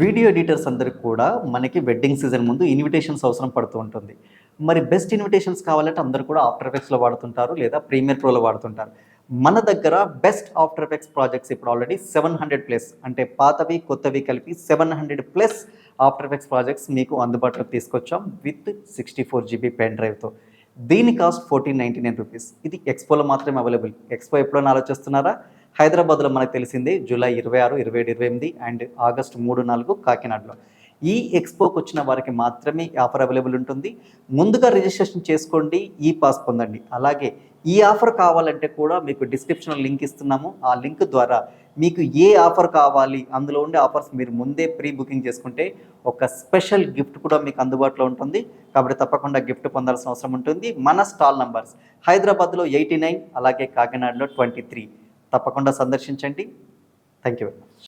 Video editors అందరికి కూడా మనకి వెడ్డింగ్ సీజన్ ముందు ఇన్విటేషన్స్ అవసరం పడుతూ ఉంటుంది. మరి బెస్ట్ ఇన్విటేషన్స్ కావాలంటే అందరూ కూడా ఆఫ్టర్ ఎఫెక్ట్స్లో వాడుతుంటారు లేదా ప్రీమియర్ ప్రోలో వాడుతుంటారు. మన దగ్గర బెస్ట్ ఆఫ్టర్ ఎఫెక్ట్స్ ప్రాజెక్ట్స్ ఇప్పుడు ఆల్రెడీ సెవెన్ హండ్రెడ్ ప్లస్ అంటే పాతవి కొత్తవి కలిపి seven hundred plus after effects projects మీకు అందుబాటులోకి తీసుకొచ్చాం with sixty four GB pen డ్రైవ్తో దీని cost fourteen ninety nine rupees ఇది ఎక్స్పోలో మాత్రమే అవైలబుల్ ఎక్స్పో ఎప్పుడైనా ఆలోచిస్తున్నారా? హైదరాబాద్లో మనకు తెలిసింది జూలై ఇరవై ఆరు ఇరవై ఏడు ఇరవై ఎనిమిది అండ్ ఆగస్టు మూడు నాలుగు కాకినాడలో. ఈ ఎక్స్పోకి వచ్చిన వారికి మాత్రమే ఆఫర్ అవైలబుల్ ఉంటుంది. ముందుగా రిజిస్ట్రేషన్ చేసుకోండి ఈ పాస్ పొందండి. అలాగే ఈ ఆఫర్ కావాలంటే కూడా మీకు డిస్క్రిప్షన్లో లింక్ ఇస్తున్నాము. ఆ లింక్ ద్వారా మీకు ఏ ఆఫర్ కావాలి అందులో ఉండే ఆఫర్స్ మీరు ముందే ప్రీ బుకింగ్ చేసుకుంటే ఒక స్పెషల్ గిఫ్ట్ కూడా మీకు అందుబాటులో ఉంటుంది. కాబట్టి తప్పకుండా గిఫ్ట్ పొందాల్సిన అవసరం ఉంటుంది. మన స్టాల్ నంబర్స్ హైదరాబాద్లో ఎయిటీ నైన్ అలాగే కాకినాడలో ట్వంటీ త్రీ. తప్పకుండా సందర్శించండి. Thank you very much